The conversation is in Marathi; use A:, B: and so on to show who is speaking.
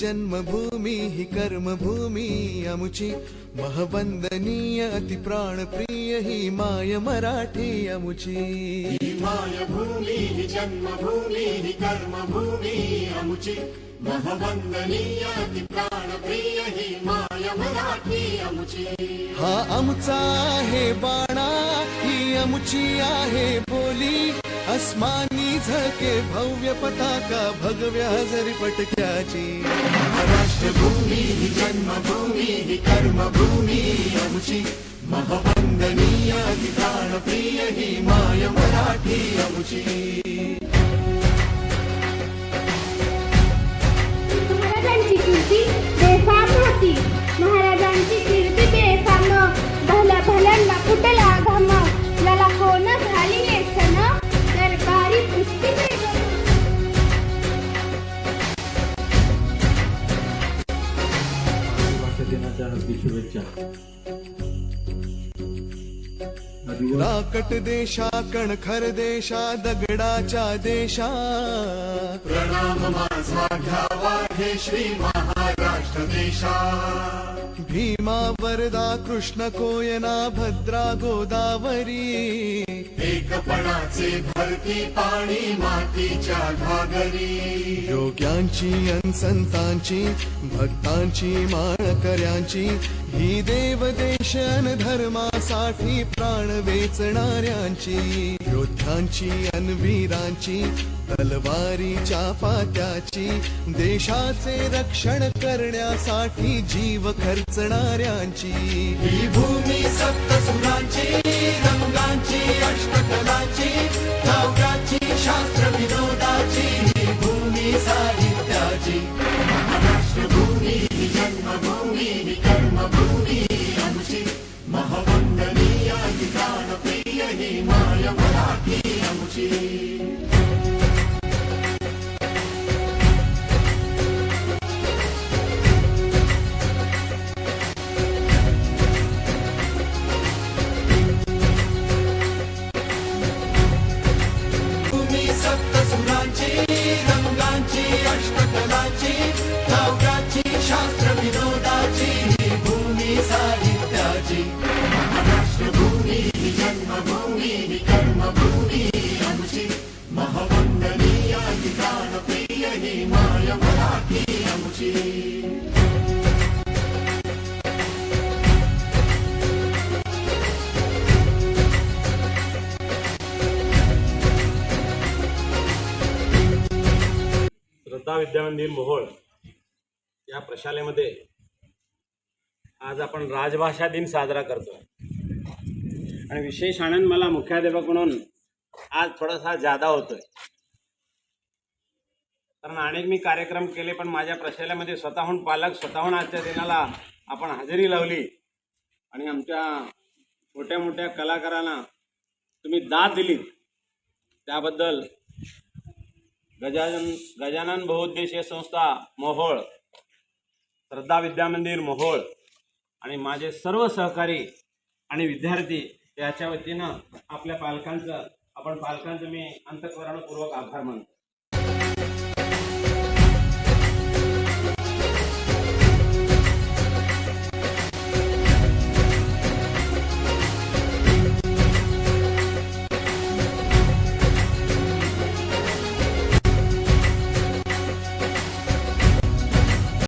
A: जन्मभूमी ही कर्मभूमी अमुची महवंदनीय अति प्राणप्रिय ही माय मराठी अमुची.
B: मायभूमी हि जन्मभूमी हि कर्मभूमी अमुची महवंदनीय ति प्राणप्रिय हि माय मराठी अमुची.
A: हा आमचा आहे बाणा ही अमुची आहे बोली. अस्मानी झके भव्य पताका भगव्या हजरी पटक्याची।
B: राष्ट्रभूमी हि जन्मभूमी कर्मभूमी अमुची। महवंदनीय ति प्राणप्रिय हि माय मराठी अमुची
C: शुभेच्छा.
A: राकट देशा कणखर देशा दगडाच्या देशा.
B: प्रणाम माझा घ्यावा हे श्री महाराष्ट्र देशा
A: भीमा वरदा कृष्ण कोयना भद्रा गोदावरी।
B: एकपणाचे भरती पाणी मातीच्या घागरी।
A: योग्यांची अन संतांची भक्तांची माळकऱ्यांची। ही देवदेश अन धर्मासाठी प्राण वेचणाऱ्यांची। योद्ध्यांची अनवीरांची तलवारीच्या पात्याची देशाचे रक्षण करण्यासाठी जीव खर्चणाऱ्यांची.
B: ही भूमी सप्तसुरांची रंगांची अष्टकलाची शास्त्र विनोदाची ही भूमी साहित्याची. You.
D: श्रद्धा विद्यामंदिर मोहोळ या प्रशालेमध्ये आज आपण राजभाषा दिन साजरा करतो आणि विशेष आनंद मला मुख्याध्यापक म्हणून आज थोडासा जादा होतोय. कारण अनेक मी कार्यक्रम केले पण माझ्या प्रशालेमध्ये स्वतःहून पालक स्वतःहून आजच्या दिनाला आपण हजेरी लावली. आणि आमच्या मोठ्या मोठ्या कलाकारांना तुम्ही दाद दिलीत. त्याबद्दल गजानन गजानन बहुउद्देशीय संस्था मोहोळ श्रद्धा विद्यामंदिर मोहोळ आणि माझे सर्व सहकारी आणि विद्यार्थी याच्या वतीनं आपल्या पालकांचं आपण पालकांचं मी अंतकरणपूर्वक आभार मानतो.